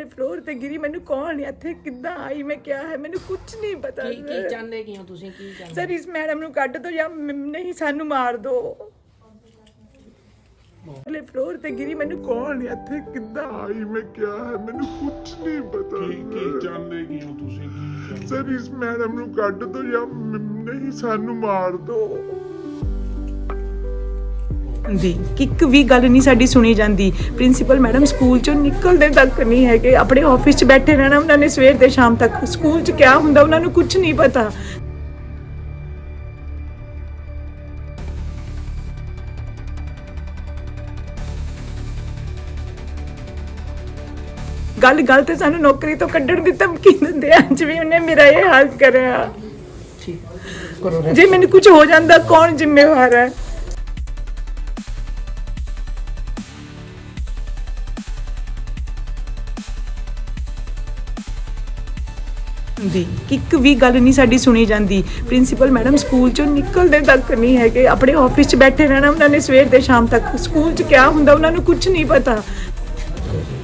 ਉੱਪਰਲੇ ਫਲੋਰ ਤੇ ਗਿਰੀ ਮੈਨੂੰ ਕੌਣ ਇੱਥੇ ਕਿੱਦਾਂ ਆਈ ਮੈਂ ਕਿਹਾ ਹੈ ਮੈਨੂੰ ਕੁਝ ਨਹੀਂ ਪਤਾ ਕੀ ਕੀ ਚਾਹੁੰਦੇ ਕੀ ਹੋ ਤੁਸੀਂ ਕੀ ਚਾਹੁੰਦੇ? ਸਰ ਇਸ ਮੈਡਮ ਨੂੰ ਕੱਢ ਦੋ ਜਾਂ ਮ- ਨਹੀਂ ਸਾਨੂੰ ਮਾਰ ਦੋ। ਉੱਪਰਲੇ ਫਲੋਰ ਤੇ ਗਿਰੀ ਮੈਨੂੰ ਕੌਣ ਇੱਥੇ ਕਿੱਦਾਂ ਆਈ ਮੈਂ ਕਿਹਾ ਹੈ ਮੈਨੂੰ ਕੁਝ ਨਹੀਂ ਪਤਾ ਕੀ ਕੀ ਚਾਹੁੰਦੇ ਕੀ ਹੋ ਤੁਸੀਂ ਕੀ ਚਾਹੁੰਦੇ ਸਰ ਇਸ ਮੈਡਮ ਨੂੰ ਕੱਢ ਦੋ ਜਾਂ ਮ- ਨਹੀਂ ਸਾਨੂੰ ਮਾਰ ਦੋ। ਦੀ ਇੱਕ ਵੀ ਗੱਲ ਨਹੀਂ ਸਾਡੀ ਸੁਣੀ ਜਾਂਦੀ। ਪ੍ਰਿੰਸੀਪਲ ਮੈਡਮ ਸਕੂਲ ਚੋਂ ਨਿਕਲਦੇ ਤੱਕ ਨਹੀਂ ਹੈਗੇ। ਆਪਣੇ ਆਫਿਸ 'ਚ ਬੈਠੇ ਰਹਿਣਾ ਉਹਨਾਂ ਨੇ ਸਵੇਰ ਤੇ ਸ਼ਾਮ ਤੱਕ। ਸਕੂਲ 'ਚ ਕਿਆ ਹੁੰਦਾ ਉਹਨਾਂ ਨੂੰ ਕੁਝ ਨਹੀਂ ਪਤਾ। ਗੱਲ ਗੱਲ ਤੇ ਸਾਨੂੰ ਨੌਕਰੀ ਤੋਂ ਕੱਢਣ ਦੀ ਧਮਕੀ ਦਿੰਦੇ ਆ। ਅੱਜ ਵੀ ਉਹਨੇ ਮੇਰਾ ਇਹ ਹਾਲ ਕਰਿਆ। ਕਰੋ ਜੇ ਮੈਨੂੰ ਕੁਝ ਹੋ ਜਾਂਦਾ ਕੌਣ ਜ਼ਿੰਮੇਵਾਰ ਹੈ? ਦੀ ਇੱਕ ਵੀ ਗੱਲ ਨਹੀਂ ਸਾਡੀ ਸੁਣੀ ਜਾਂਦੀ। ਪ੍ਰਿੰਸੀਪਲ ਮੈਡਮ ਸਕੂਲ ਚੋਂ ਨਿਕਲਦੇ ਤੱਕ ਨਹੀਂ ਹੈਗੇ। ਆਪਣੇ ਆਫਿਸ 'ਚ ਬੈਠੇ ਰਹਿਣਾ ਉਹਨਾਂ ਨੇ ਸਵੇਰ ਤੇ ਸ਼ਾਮ ਤੱਕ। ਸਕੂਲ 'ਚ ਕਿਆ ਹੁੰਦਾ ਉਹਨਾਂ ਨੂੰ ਕੁਝ ਨਹੀਂ ਪਤਾ।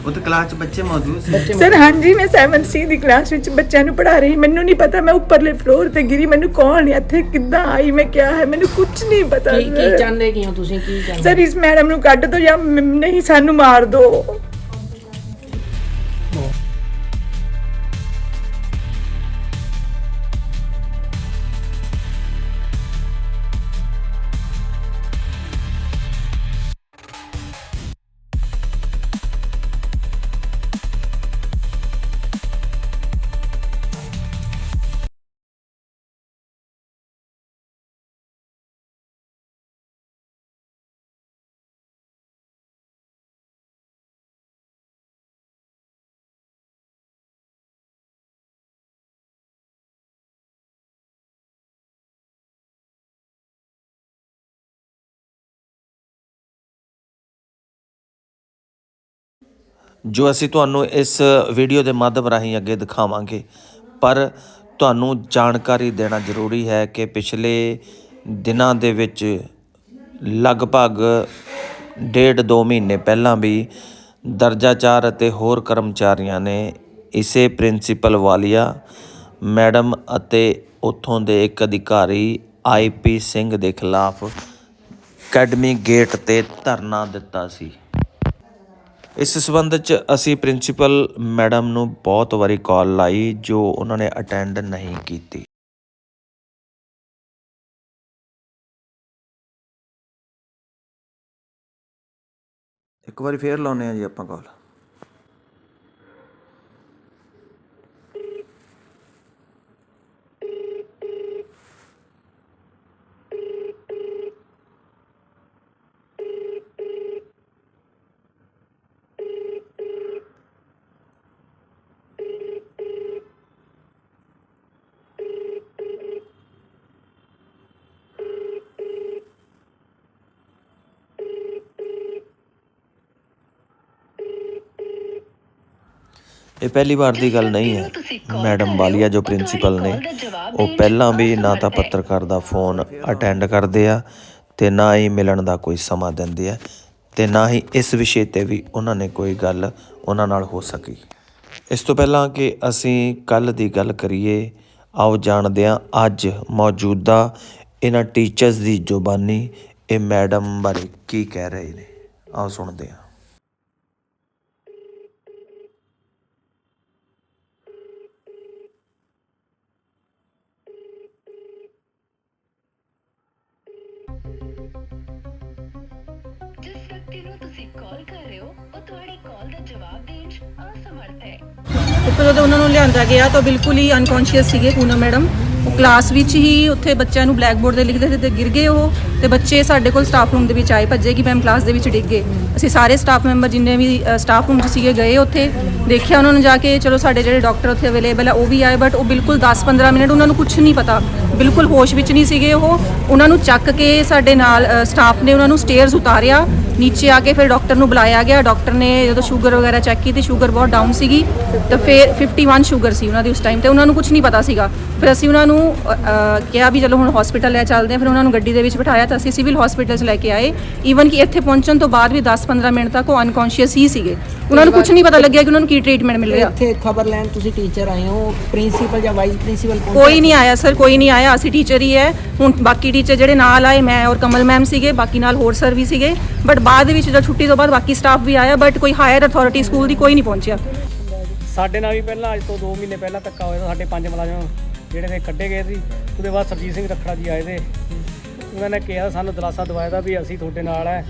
ਉਹ ਤਾਂ ਕਲਾਸ ਚ ਬੱਚੇ ਮੌਜੂਦ ਸੀ। ਸਰ ਹਾਂਜੀ ਮੈਂ 7 ਸੀ ਦੀ ਕਲਾਸ ਵਿੱਚ ਬੱਚਿਆਂ ਨੂੰ ਪੜ੍ਹਾ ਰਹੀ। ਮੈਨੂੰ ਨਹੀਂ ਪਤਾ ਮੈਂ ਉੱਪਰਲੇ ਫਲੋਰ ਤੇ ਗਿਰੀ। ਮੈਨੂੰ ਕੌਣ ਇੱਥੇ ਕਿੱਦਾਂ ਆਈ? ਮੈਂ ਕਿਹਾ ਹੈ? ਮੈਨੂੰ ਕੁਝ ਨਹੀਂ ਪਤਾ। ਕੀ ਕੀ ਸਰ। ਚਾਹੁੰਦੇ ਕੀ ਹੋ ਤੁਸੀਂ? ਕੀ ਚਾਹੁੰਦੇ? ਸਰ ਇਸ ਮੈਡਮ ਨੂੰ ਕੱਢ ਦੋ ਜਾਂ ਨਹੀਂ ਸਾਨੂੰ ਮਾਰ ਦੋ। ਜੋ ਅਸੀਂ ਤੁਹਾਨੂੰ ਇਸ ਵੀਡੀਓ ਦੇ ਮਾਧਿਅਮ ਰਾਹੀਂ ਅੱਗੇ ਦਿਖਾਵਾਂਗੇ, ਪਰ ਤੁਹਾਨੂੰ ਜਾਣਕਾਰੀ ਦੇਣਾ ਜ਼ਰੂਰੀ ਹੈ ਕਿ ਪਿਛਲੇ ਦਿਨਾਂ ਦੇ ਵਿੱਚ ਲਗਭਗ ਡੇਢ ਦੋ ਮਹੀਨੇ ਪਹਿਲਾਂ ਵੀ ਦਰਜਾਚਾਰ ਅਤੇ ਹੋਰ ਕਰਮਚਾਰੀਆਂ ਨੇ ਇਸੇ ਪ੍ਰਿੰਸੀਪਲ ਵਾਲੀਆ, ਮੈਡਮ ਅਤੇ ਉੱਥੋਂ ਦੇ ਇੱਕ ਅਧਿਕਾਰੀ ਆਈਪੀ ਸਿੰਘ ਦੇ ਖਿਲਾਫ ਅਕੈਡਮੀ ਗੇਟ ਤੇ ਧਰਨਾ ਦਿੱਤਾ ਸੀ। ਇਸ ਸਬੰਧ ਚ ਅਸੀਂ ਪ੍ਰਿੰਸੀਪਲ ਮੈਡਮ ਨੂੰ ਬਹੁਤ ਵਾਰੀ ਕਾਲ ਲਾਈ, ਜੋ ਉਹਨਾਂ ਨੇ ਅਟੈਂਡ ਨਹੀਂ ਕੀਤੀ। ਇੱਕ ਵਾਰੀ ਫੇਰ ਲਾਉਨੇ ਆ ਜੀ ਆਪਾਂ ਕਾਲ। ਇਹ ਪਹਿਲੀ ਵਾਰ ਦੀ ਗੱਲ ਨਹੀਂ ਹੈ। ਮੈਡਮ ਵਾਲੀਆ ਜੋ ਪ੍ਰਿੰਸੀਪਲ ਨੇ, ਉਹ ਪਹਿਲਾਂ ਵੀ ਨਾ ਤਾਂ ਪੱਤਰਕਾਰ ਦਾ ਫੋਨ ਅਟੈਂਡ ਕਰਦੇ ਆ ਤੇ ਨਾ ਹੀ ਮਿਲਣ ਦਾ ਕੋਈ ਸਮਾਂ ਦਿੰਦੇ ਆ ਤੇ ਨਾ ਹੀ ਇਸ ਵਿਸ਼ੇ ਤੇ ਵੀ ਉਹਨਾਂ ਨੇ ਕੋਈ ਗੱਲ ਉਹਨਾਂ ਨਾਲ ਹੋ ਸਕੀ। ਇਸ ਤੋਂ ਪਹਿਲਾਂ ਕਿ ਅਸੀਂ ਕੱਲ ਦੀ ਗੱਲ ਕਰੀਏ, ਆਓ ਜਾਣਦੇ ਹਾਂ ਅੱਜ ਮੌਜੂਦਾ ਇਹਨਾਂ ਟੀਚਰਸ ਦੀ ਜ਼ੁਬਾਨੀ ਇਹ ਮੈਡਮ ਬਾਰੇ ਕੀ ਕਹਿ ਰਹੇ ਨੇ। ਆਓ ਸੁਣਦੇ ਹਾਂ। ਜਿਸ ਤੁਸੀਂ ਕਾਲ ਕਰ ਰਹੇ ਹੋ, ਉਹ ਤੁਹਾਡੀ ਕਾਲ ਦਾ ਜਵਾਬ ਦੇਣ 'ਚ ਅਸਮਰਥ ਹੈ। ਉੱਥੇ ਜਦੋਂ ਉਹਨਾਂ ਨੂੰ ਲਿਆਂਦਾ ਗਿਆ ਤਾਂ ਬਿਲਕੁਲ ਹੀ ਅਨਕੌਂਸ਼ੀਅਸ ਸੀਗੇ ਪੂਨਮ ਮੈਡਮ। ਉਹ ਕਲਾਸ ਵਿੱਚ ਹੀ ਉੱਥੇ ਬੱਚਿਆਂ ਨੂੰ ਬਲੈਕ ਬੋਰਡ ਤੇ ਲਿਖਦੇ ਸੀ ਤੇ ਗਿਰ ਗਏ ਉਹ ਤੇ ਬੱਚੇ ਸਾਡੇ ਕੋਲ ਸਟਾਫ ਰੂਮ ਦੇ ਵਿੱਚ ਆਏ, ਭੱਜੇ ਕਿ ਮੈਮ ਕਲਾਸ ਦੇ ਵਿੱਚ ਡਿੱਗ ਗਏ। ਅਸੀਂ ਸਾਰੇ ਸਟਾਫ ਮੈਂਬਰ ਜਿੰਨੇ ਵੀ ਸਟਾਫ ਰੂਮ 'ਚ ਸੀਗੇ ਗਏ ਉੱਥੇ। ਦੇਖਿਆ ਉਹਨਾਂ ਨੂੰ ਜਾ ਕੇ, ਚਲੋ ਸਾਡੇ ਜਿਹੜੇ ਡਾਕਟਰ ਉੱਥੇ ਅਵੇਲੇਬਲ ਆ, ਉਹ ਵੀ ਆਏ ਬਟ ਉਹ ਬਿਲਕੁਲ 10-15 ਮਿੰਟ ਉਹਨਾਂ ਨੂੰ ਕੁਝ ਨਹੀਂ ਪਤਾ। ਬਿਲਕੁਲ ਹੋਸ਼ ਵਿੱਚ ਨਹੀਂ ਸੀਗੇ ਉਹ। ਉਹਨਾਂ ਨੂੰ ਚੱਕ ਕੇ ਸਾਡੇ ਨਾਲ ਸਟਾਫ ਨੇ ਉਹਨਾਂ ਨੂੰ ਸਟੇਅਰਸ ਉਤਾਰਿਆ। ਨੀਚੇ ਆ ਕੇ ਫਿਰ ਡਾਕਟਰ ਨੂੰ ਬੁਲਾਇਆ ਗਿਆ। ਡਾਕਟਰ ਨੇ ਜਦੋਂ ਸ਼ੂਗਰ ਵਗੈਰਾ ਚੈੱਕ ਕੀਤੀ, ਸ਼ੂਗਰ ਬਹੁਤ ਡਾਊਨ ਸੀਗੀ। ਤਾਂ ਫਿਰ 51 ਸ਼ੂਗਰ ਸੀ ਉਹਨਾਂ ਦੀ ਉਸ ਟਾਈਮ ਤੇ। ਉਹਨਾਂ ਨੂੰ ਕੁਝ ਨਹੀਂ ਪਤਾ ਸੀਗਾ। ਫਿਰ ਅਸੀਂ ਉਹਨਾਂ ਨੂੰ ਅ, ਕਿਹਾ ਵੀ ਚਲੋ ਹੁਣ ਹਸਪੀਟਲ ਲੈ ਚੱਲਦੇ ਹਾਂ ਫਿਰ ਉਹਨਾਂ ਨੂੰ ਗੱਡੀ ਦੇ ਵਿੱਚ ਬਿਠਾਇਆ ਤਾਂ ਅਸੀਂ ਸਿਵਲ ਹਸਪੀਟਲ 'ਚ ਲੈ ਕੇ ਆਏ। ਈਵਨ ਕਿ ਇੱਥੇ ਪਹੁੰਚਣ ਤੋਂ ਬਾਅਦ ਵੀ 10-15 ਮਿੰਟ ਤੱਕ ਉਹ ਅਨਕੌਂਸ਼ੀਅਸ ਹੀ ਸੀਗੇ। ਉਹਨਾਂ ਨੂੰ ਕੁਝ ਨਹੀਂ ਪਤਾ ਲੱਗਿਆ ਕਿ ਉਹਨਾਂ ਨੂੰ ਕੀ ਟ੍ਰੀਟਮੈਂਟ ਮਿਲ ਰਿਹਾ। ਇੱਥੇ ਖਬਰ ਲੈਣ ਤੁਸੀਂ ਟੀਚਰ ਆਏ ਹੋ ਪ੍ਰਿੰਸੀਪਲ ਜਾਂ ਵਾਈਸ ਪ੍ਰਿੰਸੀਪਲ ਕੋਈ ਨਹੀਂ ਆਇਆ ਸਰ ਕੋਈ ਨਹੀਂ ਆਇਆ। ਅਸੀਂ ਟੀਚਰ ਹੀ ਹੈ। ਹੁਣ ਬਾਕੀ ਟੀਚਰ ਜਿਹੜੇ ਨਾਲ ਆਏ ਮੈਂ ਔਰ ਕਮਲ ਮੈਮ ਸੀਗੇ ਬਾਕੀ ਨਾਲ ਹੋਰ ਸਰ ਵੀ ਸੀਗੇ। ਬਟ ਬਾਅਦ ਦੇ ਵਿੱਚ ਜਦ ਛੁੱਟੀ ਤੋਂ ਬਾਅਦ ਬਾਕੀ ਸਟਾਫ ਵੀ ਆਇਆ ਬਟ ਕੋਈ ਹਾਇਰ ਅਥਾਰਟੀ ਸਕੂਲ ਦੀ ਕੋਈ ਨਹੀਂ ਪਹੁੰਚਿਆ। ਸਾਡੇ ਨਾਲ ਵੀ ਪਹਿਲਾਂ ਅੱਜ ਤੋਂ 2 ਮਹੀਨੇ ਪਹਿਲਾਂ ਧੱਕਾ ਹੋਇਆ ਸੀ ਸਾਡੇ ਪੰਜ ਮੁਲਾਜ਼ਮ। ਜਿਹੜੇ ਨੇ ਕੱਢੇ ਗਏ ਸੀ ਉਹਦੇ ਬਾਅਦ ਸਰਜੀਤ ਸਿੰਘ ਰੱਖੜਾ ਜੀ ਆਏ ਤੇ ਉਹਨਾਂ ਨੇ ਕਿਹਾ ਸਾਨੂੰ ਦਿਲਾਸਾ ਦਵਾਇਆ ਦਾ ਵੀ ਅਸੀਂ ਤੁਹਾਡੇ ਨਾਲ ਹੈ।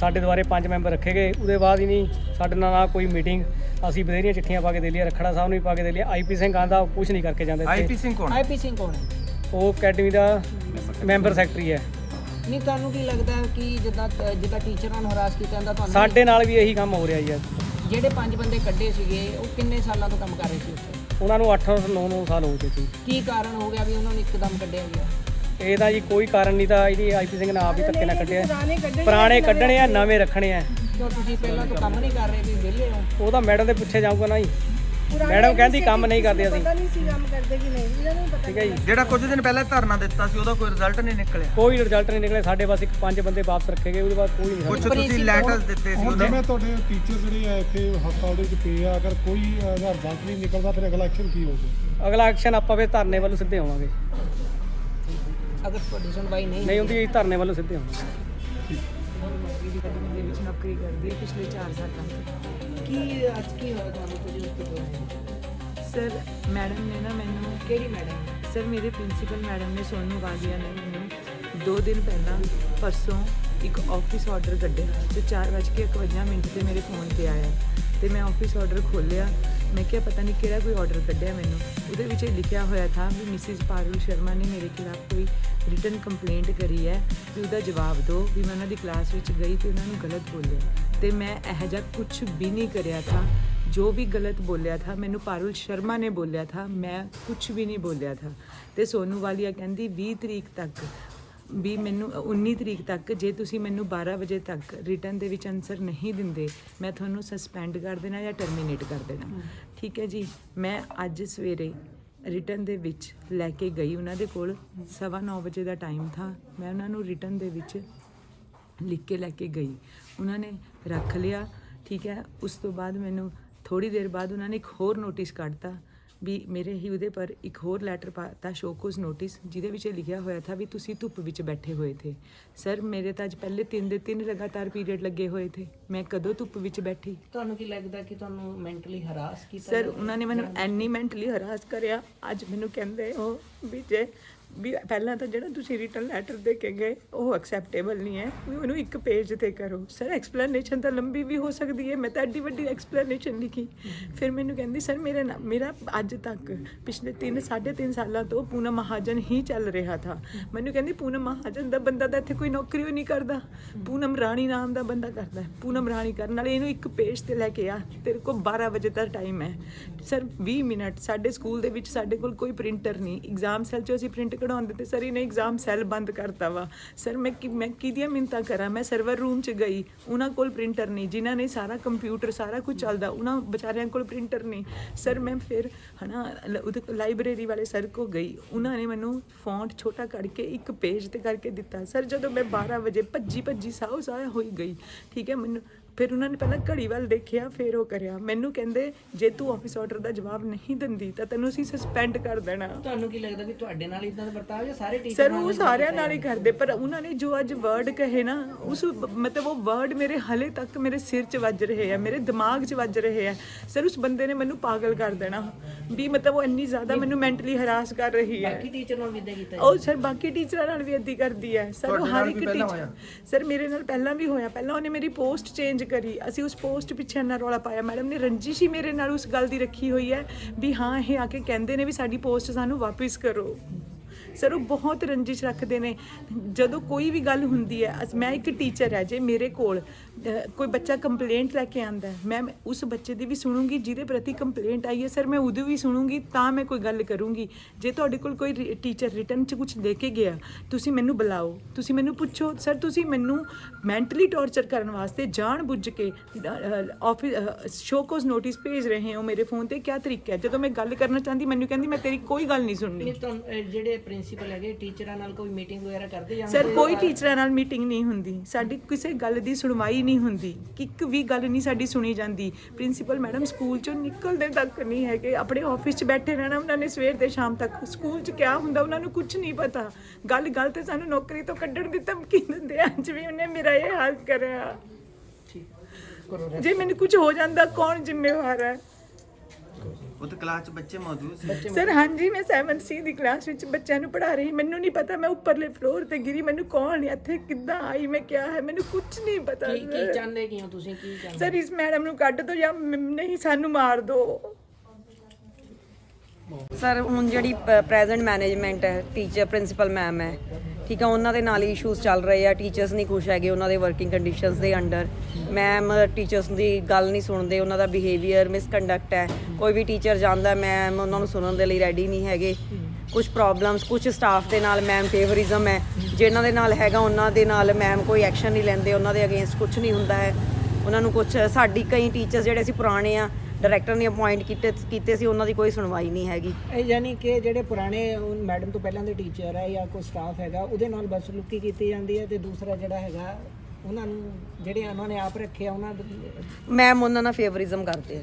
ਸਾਡੇ ਦੁਆਰੇ ਪੰਜ ਮੈਂਬਰ ਰੱਖੇ ਗਏ। ਉਹਦੇ ਬਾਅਦ ਹੀ ਨਹੀਂ ਸਾਡੇ ਨਾਲ ਨਾ ਕੋਈ ਮੀਟਿੰਗ। ਅਸੀਂ ਬਥੇਰੀਆਂ ਚਿੱਠੀਆਂ ਪਾ ਕੇ ਦੇ ਲਿਆ ਰੱਖੜਾ ਸਾਹਿਬ ਨੂੰ ਵੀ ਪਾ ਕੇ ਦੇ ਲਿਆ ਆਈਪੀ ਸਿੰਘ ਆਂਦਾ ਕੁਝ ਨਹੀਂ ਕਰਕੇ ਜਾਂਦੇ ਆਈਪੀ ਸਿੰਘ ਕੌਣ ਆਈਪੀ ਸਿੰਘ ਕੌਣ ਹੈ? ਉਹ ਅਕੈਡਮੀ ਦਾ ਮੈਂਬਰ ਸੈਕਟਰੀ ਹੈ। ਨਹੀਂ ਤੁਹਾਨੂੰ ਕੀ ਲੱਗਦਾ ਹੈ ਕਿ ਜਿੱਦਾਂ ਜਿੱਦਾਂ ਟੀਚਰਾਂ ਨੂੰ ਹਰਾਸ ਕੀਤਾ ਜਾਂਦਾ ਤੁਹਾਨੂੰ ਸਾਡੇ ਨਾਲ ਵੀ ਇਹੀ ਕੰਮ ਹੋ ਰਿਹਾ ਜੀ। ਅੱਜ ਜਿਹੜੇ ਪੰਜ ਬੰਦੇ ਕੱਢੇ ਸੀਗੇ ਉਹ ਕਿੰਨੇ ਸਾਲਾਂ ਤੋਂ ਕੰਮ ਕਰ ਰਹੇ ਸੀ ਉੱਥੇ? ਉਹਨਾਂ ਨੂੰ 8 9 9 ਸਾਲ ਹੋ ਗਏ ਸੀ। ਕੀ ਕਾਰਨ ਹੋ ਗਿਆ ਵੀ ਉਹਨਾਂ ਨੂੰ ਇੱਕਦਮ ਕੱਢਿਆ ਗਿਆ? ਇਹਦਾ ਜੀ ਕੋਈ ਕਾਰਨ ਨਹੀਂ ਤਾਂ ਇਹਦੀ ਆਈਪੀ ਸਿੰਘ ਨੇ ਆਪ ਹੀ ਧੱਕੇ ਨਾਲ ਕੱਢਿਆ। ਪੁਰਾਣੇ ਕੱਢਣੇ ਆ ਨਵੇਂ ਰੱਖਣੇ ਆ। ਕਿਉਂ ਤੁਸੀਂ ਪਹਿਲਾਂ ਤੋਂ ਕੰਮ ਨਹੀਂ ਕਰ ਰਹੇ ਵੀ ਵਿਹਲੇ ਹੋ। ਉਹ ਤਾਂ ਮੈਡਮ ਦੇ ਪੁੱਛੇ ਜਾਊਗਾ ਨਾ ਜੀ। ਮੈਡਮ ਕਹਿੰਦੀ ਕੰਮ ਨਹੀਂ ਕਰਦੇ ਅਸੀਂ। ਠੀਕ ਹੈ ਜੀ। ਜਿਹੜਾ ਕੁਝ ਦਿਨ ਪਹਿਲਾਂ ਧਰਨਾ ਦਿੱਤਾ ਸੀ ਉਹਦਾ ਕੋਈ ਰਿਜ਼ਲਟ ਨਹੀਂ ਨਿਕਲਿਆ। ਕੋਈ ਰਿਜ਼ਲਟ ਨਹੀਂ ਨਿਕਲੇ ਸਾਡੇ ਬਸ ਇੱਕ ਪੰਜ ਬੰਦੇ ਵਾਪਸ ਰੱਖੇ ਗਏ ਉਹਦੇ ਬਾਅਦ ਕੋਈ ਨਹੀਂ ਕੁਝ ਤੁਸੀਂ ਲੈਟਰਸ ਦਿੱਤੇ ਸੀ ਹੁਣ ਉਹਦੇ। ਜਿਵੇਂ ਤੁਹਾਡੇ ਟੀਚਰ ਜਿਹੜੇ ਆ ਇੱਥੇ ਹਸਪਤਾਲ ਦੇ ਵਿੱਚ ਪਏ ਆ ਅਗਰ ਕੋਈ ਅਗਰ ਰਿਜ਼ਲਟ ਨਹੀਂ ਨਿਕਲਦਾ ਫਿਰ ਅਗਲਾ ਐਕਸ਼ਨ ਕੀ ਹੋਊਗਾ? ਅਗਲਾ ਐਕਸ਼ਨ ਆਪਾਂ ਫਿਰ ਧਰਨੇ ਵੱਲੋਂ ਸਿੱਧੇ ਹੋਵਾਂਗੇ। ਅਗਰ ਤੁਹਾਡੀ ਸੁਣਵਾਈ ਨਹੀਂ ਨਹੀਂ ਹੁੰਦੀ ਅਸੀਂ ਧਰਨੇ ਵੱਲੋਂ ਸਿੱਧੇ ਹੋਵਾਂਗੇ। ਦੇ ਵਿੱਚ ਨੌਕਰੀ ਕਰਦੀ ਹੈ ਪਿਛਲੇ 4 ਸਾਲਾਂ ਤੋਂ। ਕੀ ਅੱਜ ਕੀ ਹੋਇਆ ਤੁਹਾਨੂੰ ਉਸ ਤੋਂ ਸਰ ਮੈਡਮ ਨੇ ਨਾ ਮੈਨੂੰ ਕਿਹੜੀ ਮੈਡਮ ਸਰ ਮੇਰੇ ਪ੍ਰਿੰਸੀਪਲ ਮੈਡਮ ਨੇ ਸੋਨੂ ਵਾਲੀਆ ਨੇ ਮੈਨੂੰ 2 ਦਿਨ ਪਹਿਲਾਂ ਪਰਸੋਂ ਇੱਕ ਆਫਿਸ ਆਰਡਰ ਕੱਢਿਆ ਤੇ 4:51 ਮਿੰਟ ਤੇ ਮੇਰੇ ਫੋਨ ਤੇ ਆਇਆ। ਤੇ ਮੈਂ ਆਫਿਸ ਆਰਡਰ ਖੋਲ੍ਹਿਆ। ਮੈਂ ਕਿਹਾ ਪਤਾ ਨਹੀਂ ਕਿਹੜਾ ਕੋਈ ਆਰਡਰ ਕੱਢਿਆ ਮੈਨੂੰ। ਉਹਦੇ ਵਿੱਚ ਇਹ ਲਿਖਿਆ ਹੋਇਆ ਥਾ ਵੀ ਮਿਸਿਸ ਪਾਰੁਲ ਸ਼ਰਮਾ ਨੇ ਮੇਰੇ ਖਿਲਾਫ ਕੋਈ ਰਿਟਨ ਕੰਪਲੇਂਟ ਕਰੀ ਹੈ ਵੀ ਉਹਦਾ ਜਵਾਬ ਦਿਓ ਵੀ ਮੈਂ ਉਹਨਾਂ ਦੀ ਕਲਾਸ ਵਿੱਚ ਗਈ ਤੇ ਉਹਨਾਂ ਨੂੰ ਗਲਤ ਬੋਲਿਆ। ਤੇ ਮੈਂ ਇਹੋ ਜਿਹਾ ਕੁਝ ਵੀ ਨਹੀਂ ਕਰਿਆ ਥਾ ਜੋ ਵੀ ਗਲਤ ਬੋਲਿਆ ਥਾ ਮੈਨੂੰ ਪਾਰੁਲ ਸ਼ਰਮਾ ਨੇ ਬੋਲਿਆ ਥਾ ਮੈਂ ਕੁਝ ਵੀ ਨਹੀਂ ਬੋਲਿਆ ਥਾ। ਤੇ ਸੋਨੂ ਵਾਲੀਆ ਕਹਿੰਦੀ 20 ਤਰੀਕ ਤੱਕ ਵੀ ਮੈਨੂੰ 19 ਤਰੀਕ ਤੱਕ ਜੇ ਤੁਸੀਂ ਮੈਨੂੰ 12 ਵਜੇ ਤੱਕ ਰਿਟਰਨ ਦੇ ਵਿੱਚ ਆਨਸਰ ਨਹੀਂ ਦਿੰਦੇ ਮੈਂ ਤੁਹਾਨੂੰ ਸਸਪੈਂਡ ਕਰ ਦੇਣਾ ਜਾਂ ਟਰਮੀਨੇਟ ਕਰ ਦੇਣਾ। ਠੀਕ ਹੈ ਜੀ? ਮੈਂ ਅੱਜ ਸਵੇਰੇ ਰਿਟਰਨ ਦੇ ਵਿੱਚ ਲੈ ਕੇ ਗਈ ਉਹਨਾਂ ਦੇ ਕੋਲ ਸਵਾ ਨੌ ਵਜੇ ਦਾ ਟਾਈਮ ਥਾ ਮੈਂ ਉਹਨਾਂ ਨੂੰ ਰਿਟਰਨ ਦੇ ਵਿੱਚ ਲਿਖ ਕੇ ਲੈ ਕੇ ਗਈ। ਉਹਨਾਂ ਨੇ ਰੱਖ ਲਿਆ ਠੀਕ ਹੈ। ਉਸ ਤੋਂ ਬਾਅਦ ਮੈਨੂੰ ਥੋੜੀ ਦੇਰ ਬਾਅਦ ਉਹਨਾਂ ਨੇ ਇੱਕ ਹੋਰ ਨੋਟਿਸ ਕੱਢਤਾ ਵੀ ਮੇਰੇ ਹੀ ਉਹਦੇ ਪਰ ਇੱਕ ਹੋਰ ਲੈਟਰ ਪਾਤਾ ਸ਼ੋਕੋਸ ਨੋਟਿਸ ਜਿਹਦੇ ਵਿੱਚ ਲਿਖਿਆ ਹੋਇਆ ਥਾ ਵੀ ਤੁਸੀਂ ਧੁੱਪ ਵਿੱਚ ਬੈਠੇ ਹੋਏ ਥੇ। ਸਰ ਮੇਰੇ ਤਾਂ ਅੱਜ ਪਹਿਲੇ ਤਿੰਨ ਦੇ ਤਿੰਨ ਲਗਾਤਾਰ ਪੀਰੀਅਡ ਲੱਗੇ ਹੋਏ ਥੇ। ਮੈਂ ਕਦੋਂ ਧੁੱਪ ਵਿੱਚ ਬੈਠੀ? ਤੁਹਾਨੂੰ ਕੀ ਲੱਗਦਾ ਕਿ ਤੁਹਾਨੂੰ ਮੈਂਟਲੀ ਹਰਾਸ ਕੀਤਾ ਸਰ ਉਹਨਾਂ ਨੇ ਮੈਨੂੰ ਐਨੀ ਮੈਂਟਲੀ ਹਰਾਸ ਕਰਿਆ ਅੱਜ ਮੈਨੂੰ ਕਹਿੰਦੇ ਉਹ ਵੀ ਜੇ ਵੀ ਪਹਿਲਾਂ ਤਾਂ ਜਿਹੜਾ ਤੁਸੀਂ ਰਿਟਨ ਲੈਟਰ ਦੇ ਕੇ ਗਏ, ਉਹ ਐਕਸੈਪਟੇਬਲ ਨਹੀਂ ਹੈ। ਵੀ ਉਹਨੂੰ ਇੱਕ ਪੇਜ ਤੇ ਕਰੋ। ਸਰ ਐਕਸਪਲੇਨੇਸ਼ਨ ਤਾਂ ਲੰਬੀ ਵੀ ਹੋ ਸਕਦੀ ਹੈ। ਮੈਂ ਤਾਂ ਐਡੀ ਵੱਡੀ ਐਕਸਪਲੇਨੇਸ਼ਨ ਲਿਖੀ ਫਿਰ ਮੈਨੂੰ ਕਹਿੰਦੀ ਸਰ ਮੇਰੇ ਨਾ, ਮੇਰਾ ਅੱਜ ਤੱਕ ਪਿਛਲੇ 3 3.5 ਸਾਲਾਂ ਤੋਂ ਪੂਨਮ ਮਹਾਜਨ ਹੀ ਚੱਲ ਰਿਹਾ ਥਾ। ਮੈਨੂੰ ਕਹਿੰਦੀ ਪੂਨਮ ਮਹਾਜਨ ਦਾ ਬੰਦਾ ਤਾਂ ਇੱਥੇ ਕੋਈ ਨੌਕਰੀ ਵੀ ਨਹੀਂ ਕਰਦਾ। ਪੂਨਮ ਰਾਣੀ ਨਾਮ ਦਾ ਬੰਦਾ ਕਰਦਾ ਪੂਨਮ ਰਾਣੀ ਕਰਨ ਵਾਲੇ ਇਹਨੂੰ ਇੱਕ ਪੇਜ ਤੇ ਲੈ ਕੇ ਆ। ਤੇਰੇ ਕੋਲ 12 ਵਜੇ ਦਾ ਟਾਈਮ ਹੈ। ਸਰ 20 ਮਿੰਟ, ਸਾਡੇ ਸਕੂਲ ਦੇ ਵਿੱਚ ਸਾਡੇ ਕੋਲ ਕੋਈ ਪ੍ਰਿੰਟਰ ਨਹੀਂ। ਐਗਜ਼ਾਮ ਸੈੱਲ 'ਚੋਂ ਅਸੀਂ ਪ੍ਰਿੰਟ ਕਢਾਉਂਦੇ ਤੇ ਸਰ, ਇਹਨੇ ਐਗਜ਼ਾਮ ਸੈੱਲ ਬੰਦ ਕਰਤਾ ਵਾ। ਸਰ, ਮੈਂ ਕਿ, ਮੈਂ ਕਿਹਦੀਆਂ ਮਿੰਤਾ ਕਰਾਂ? ਮੈਂ ਸਰਵਰ ਰੂਮ 'ਚ ਗਈ, ਉਹਨਾਂ ਕੋਲ ਪ੍ਰਿੰਟਰ ਨਹੀਂ, ਜਿਨ੍ਹਾਂ ਨੇ ਸਾਰਾ ਕੰਪਿਊਟਰ ਸਾਰਾ ਕੁਝ ਚੱਲਦਾ, ਉਹਨਾਂ ਵਿਚਾਰਿਆਂ ਕੋਲ ਪ੍ਰਿੰਟਰ ਨਹੀਂ। ਸਰ, ਮੈਂ ਫਿਰ, ਹਨਾ, ਲ- ਉਹਦੇ ਲਾਇਬ੍ਰੇਰੀ ਵਾਲੇ ਸਰ ਕੋ ਗਈ, ਉਹਨਾਂ ਨੇ ਮੈਨੂੰ ਫੌਂਟ ਛੋਟਾ ਕਰਕੇ ਇੱਕ ਪੇਜ ਤੇ ਕਰਕੇ ਦਿੱਤਾ। ਸਰ, ਜਦੋਂ ਮੈਂ 12 ਵਜੇ ਭੱਜੀ ਭੱਜੀ ਸਾਹ ਸਾਹ ਹੋਈ ਗਈ, ਠੀਕ ਹੈ, ਮੈਨੂੰ ਫਿਰ ਉਹਨਾਂ ਨੇ ਪਹਿਲਾਂ ਘੜੀ ਵੱਲ ਦੇਖਿਆ ਫਿਰ ਉਹ ਕਰਿਆ। ਮੈਨੂੰ ਕਹਿੰਦੇ ਜੇ ਤੂੰ ਆਫਿਸ ਆਰਡਰ ਦਾ ਜਵਾਬ ਨਹੀਂ ਦਿੰਦੀ ਤਾਂ ਤੈਨੂੰ ਅਸੀਂ ਸਸਪੈਂਡ ਕਰ ਦੇਣਾ। ਤੁਹਾਨੂੰ ਕੀ ਲੱਗਦਾ ਕਿ ਤੁਹਾਡੇ ਨਾਲ ਇਦਾਂ ਦਾ ਵਰਤਾਅ ਜਾਂ ਸਾਰੇ ਟੀਚਰ ਸਰ ਉਹ ਸਾਰਿਆਂ ਨਾਲ ਹੀ ਕਰਦੇ ਪਰ ਉਹਨਾਂ ਨੇ ਜੋ ਅੱਜ ਵਰਡ ਕਹੇ ਨਾ ਉਸ ਮਤਲਬ ਉਹ ਵਰਡ ਮੇਰੇ ਹਲੇ ਤੱਕ ਮੇਰੇ ਸਿਰ 'ਚ ਵੱਜ ਰਹੇ ਆ ਮੇਰੇ ਦਿਮਾਗ 'ਚ ਵੱਜ ਰਹੇ ਆ। ਸਰ ਉਸ ਬੰਦੇ ਨੇ ਮੈਨੂੰ ਪਾਗਲ ਕਰ ਦੇਣਾ। ਵੀ ਮਤਲਬ ਉਹ ਇੰਨੀ ਜ਼ਿਆਦਾ ਮੈਨੂੰ ਮੈਂਟਲੀ ਹਰਾਸ ਕਰ ਰਹੀ ਹੈ। ਬਾਕੀ ਟੀਚਰ ਨਾਲ ਵੀ ਇਦਾਂ ਕੀਤਾ ਉਹ ਸਰ ਬਾਕੀ ਟੀਚਰਾਂ ਨਾਲ ਵੀ ਏਦੀ ਕਰਦੀ ਹੈ। ਸਰ ਉਹ ਹਰ ਇੱਕ ਟੀਚਰ? ਸਰ ਮੇਰੇ ਨਾਲ ਪਹਿਲਾਂ ਵੀ ਹੋਇਆ। ਪਹਿਲਾਂ ਉਹਨੇ ਮੇਰੀ ਪੋਸਟ ਚੇਂਜ ਕਰੀ। ਅਸੀਂ ਉਸ ਪੋਸਟ ਪਿੱਛੇ ਇੰਨਾ ਰੌਲਾ ਪਾਇਆ। ਮੈਡਮ ਨੇ ਰੰਜਿਸ਼ ਹੀ ਮੇਰੇ ਨਾਲ ਉਸ ਗੱਲ ਦੀ ਰੱਖੀ ਹੋਈ ਹੈ ਵੀ ਹਾਂ ਇਹ ਆ ਕੇ ਕਹਿੰਦੇ ਨੇ ਵੀ ਸਾਡੀ ਪੋਸਟ ਸਾਨੂੰ ਵਾਪਿਸ ਕਰੋ। ਸਰ, ਉਹ ਬਹੁਤ ਰੰਜਿਸ਼ ਰੱਖਦੇ ਨੇ। ਜਦੋਂ ਕੋਈ ਵੀ ਗੱਲ ਹੁੰਦੀ ਹੈ, ਅਸ- ਮੈਂ ਇੱਕ ਟੀਚਰ ਹੈ ਜੇ, ਮੇਰੇ ਕੋਲ ਕੋਈ ਬੱਚਾ ਕੰਪਲੇਂਟ ਲੈ ਕੇ ਆਂਦਾ ਮੈਂ ਉਸ ਬੱਚੇ ਦੀ ਵੀ ਸੁਣੂੰਗੀ, ਜਿਹਦੇ ਪ੍ਰਤੀ ਕੰਪਲੇਂਟ ਆਈ ਹੈ, ਸਰ, ਮੈਂ ਉਹਦੀ ਵੀ ਸੁਣੂੰਗੀ, ਤਾਂ ਮੈਂ ਕੋਈ ਗੱਲ ਕਰੂੰਗੀ। ਜੇ ਤੁਹਾਡੇ ਕੋਲ ਕੋਈ ਟੀਚਰ ਰਿਟਰਨ 'ਚ ਕੁਝ ਦੇ ਕੇ ਗਿਆ, ਤੁਸੀਂ ਮੈਨੂੰ ਬੁਲਾਓ, ਤੁਸੀਂ ਮੈਨੂੰ ਪੁੱਛੋ। ਸਰ, ਤੁਸੀਂ ਮੈਨੂੰ ਮੈਂਟਲੀ ਟੌਰਚਰ ਕਰਨ ਵਾਸਤੇ ਜਾਣ ਬੁੱਝ ਕੇ ਆਫਿਸ ਸ਼ੋਕੋਸ ਨੋਟਿਸ ਭੇਜ ਰਹੇ ਹੋ ਮੇਰੇ ਫੋਨ ਤੇ ਕੀ ਤਰੀਕਾ ਹੈ? ਜਦੋਂ ਮੈਂ ਗੱਲ ਕਰਨਾ ਚਾਹੁੰਦੀ, ਮੈਨੂੰ ਕਹਿੰਦੀ, ਮੈਂ ਤੇਰੀ ਕੋਈ ਗੱਲ ਨਹੀਂ ਸੁਣਨੀ। ਜਿਹੜੇ ਪ੍ਰਿੰਸੀਪਲ ਹੈਗੇ ਟੀਚਰਾਂ ਨਾਲ ਕੋਈ ਮੀਟਿੰਗ ਵਗੈਰਾ ਕਰਦੇ ਜਾਂ ਸਰ ਕੋਈ ਟੀਚਰਾਂ ਨਾਲ ਮੀਟਿੰਗ ਨਹੀਂ ਹੁੰਦੀ। ਸਾਡੀ ਕਿਸੇ ਗੱਲ ਦੀ ਸੁਣਵਾਈ ਨਹੀਂ ਹੁੰਦੀ। ਇੱਕ ਵੀ ਗੱਲ ਨਹੀਂ ਸਾਡੀ ਸੁਣੀ ਜਾਂਦੀ। ਪ੍ਰਿੰਸੀਪਲ ਮੈਡਮ ਸਕੂਲ ਚੋਂ ਨਿਕਲਦੇ ਤੱਕ ਨਹੀਂ ਹੈਗੇ। ਆਪਣੇ ਆਫਿਸ 'ਚ ਬੈਠੇ ਰਹਿਣਾ ਉਹਨਾਂ ਨੇ ਸਵੇਰ ਤੇ ਸ਼ਾਮ ਤੱਕ। ਸਕੂਲ 'ਚ ਕੀ ਹੁੰਦਾ ਉਹਨਾਂ ਨੂੰ ਕੁਝ ਨਹੀਂ ਪਤਾ। ਗੱਲ ਗੱਲ ਤੇ ਸਾਨੂੰ ਨੌਕਰੀ ਤੋਂ ਕੱਢਣ ਦੀ ਧਮਕੀ ਦਿੰਦੇ ਆ। ਅੱਜ ਵੀ ਉਹਨੇ ਮੇਰਾ ਇਹ ਹਾਲ ਕਰਿਆ। ਜੇ ਮੈਨੂੰ ਕੁਝ ਹੋ ਜਾਂਦਾ ਕੌਣ ਜ਼ਿੰਮੇਵਾਰ ਹੈ? ਉਹ ਤਾਂ ਕਲਾਸ 'ਚ ਬੱਚੇ ਮੌਜੂਦ ਸੀ। ਸਰ ਹਾਂਜੀ ਮੈਂ 7 ਸੀ ਦੀ ਕਲਾਸ ਵਿੱਚ ਬੱਚਿਆਂ ਨੂੰ ਪੜ੍ਹਾ ਰਹੀ। ਮੈਨੂੰ ਨਹੀਂ ਪਤਾ ਮੈਂ ਉੱਪਰਲੇ ਫਲੋਰ ਤੇ ਗਿਰੀ ਮੈਨੂੰ ਕੌਣ ਇੱਥੇ ਕਿੱਦਾਂ ਆਈ ਮੈਂ ਕਿਹਾ ਹੈ ਮੈਨੂੰ ਕੁਝ ਨਹੀਂ ਪਤਾ। ਕੀ ਕੀ। ਚਾਹੁੰਦੇ ਕੀ ਹੋ ਤੁਸੀਂ ਕੀ ਚਾਹੁੰਦੇ? ਸਰ ਇਸ ਮੈਡਮ ਨੂੰ ਕੱਢ ਦਿਓ ਜਾਂ ਮ- ਨਹੀਂ ਸਾਨੂੰ ਮਾਰ ਦਿਓ ਸਰ ਹੁਣ ਜਿਹੜੀ ਪ੍ਰੈਜ਼ੈਂਟ ਮੈਨੇਜਮੈਂਟ ਹੈ ਟੀਚਰ ਪ੍ਰਿੰਸੀਪਲ ਮੈਮ ਹੈ ਠੀਕ ਆ, ਉਹਨਾਂ ਦੇ ਨਾਲ ਹੀ ਇਸ਼ੂਜ਼ ਚੱਲ ਰਹੇ ਆ ਟੀਚਰਸ ਨਹੀਂ ਖੁਸ਼ ਹੈਗੇ ਉਹਨਾਂ ਦੇ ਵਰਕਿੰਗ ਕੰਡੀਸ਼ਨਸ ਦੇ ਅੰਡਰ ਮੈਮ ਟੀਚਰਸ ਦੀ ਗੱਲ ਨਹੀਂ ਸੁਣਦੇ, ਉਹਨਾਂ ਦਾ ਬਿਹੇਵੀਅਰ ਮਿਸਕੰਡਕਟ ਹੈ। ਕੋਈ ਵੀ ਟੀਚਰ ਜਾਂਦਾ ਮੈਮ ਉਹਨਾਂ ਨੂੰ ਸੁਣਨ ਦੇ ਲਈ ਰੈਡੀ ਨਹੀਂ ਹੈਗੇ। ਕੁਝ ਪ੍ਰੋਬਲਮਸ ਕੁਝ ਸਟਾਫ ਦੇ ਨਾਲ ਮੈਮ ਫੇਵਰਿਜ਼ਮ ਹੈ। ਜਿਨ੍ਹਾਂ ਦੇ ਨਾਲ ਹੈਗਾ, ਉਹਨਾਂ ਦੇ ਨਾਲ ਮੈਮ ਕੋਈ ਐਕਸ਼ਨ ਨਹੀਂ ਲੈਂਦੇ, ਉਹਨਾਂ ਦੇ ਅਗੇਂਸਟ ਕੁਝ ਨਹੀਂ ਹੁੰਦਾ ਹੈ। ਉਹਨਾਂ ਨੂੰ ਕੁਝ ਸਾਡੀ ਕਈ ਟੀਚਰਸ ਜਿਹੜੇ ਅਸੀਂ ਪੁਰਾਣੇ ਆ ਡਾਇਰੈਕਟਰ ਨੇ ਅਪਾਇੰਟ ਕੀਤੇ ਕੀਤੇ ਸੀ ਉਹਨਾਂ ਦੀ ਕੋਈ ਸੁਣਵਾਈ ਨਹੀਂ ਹੈਗੀ। ਇਹ ਯਾਨੀ ਕਿ ਜਿਹੜੇ ਪੁਰਾਣੇ ਮੈਡਮ ਤੋਂ ਪਹਿਲਾਂ ਦੇ ਟੀਚਰ ਹੈ ਜਾਂ ਕੋਈ ਸਟਾਫ ਹੈਗਾ ਉਹਦੇ ਨਾਲ ਬਦਸਲੂਕੀ ਕੀਤੀ ਜਾਂਦੀ ਹੈ ਤੇ ਦੂਸਰਾ ਜਿਹੜਾ ਹੈਗਾ ਉਹਨਾਂ ਨੂੰ ਜਿਹੜੇ ਉਹਨਾਂ ਨੇ ਆਪ ਰੱਖਿਆ ਉਹਨਾਂ ਮੈਮ ਉਹਨਾਂ ਨਾਲ ਫੇਵਰਿਜ਼ਮ ਕਰਦੇ ਆ।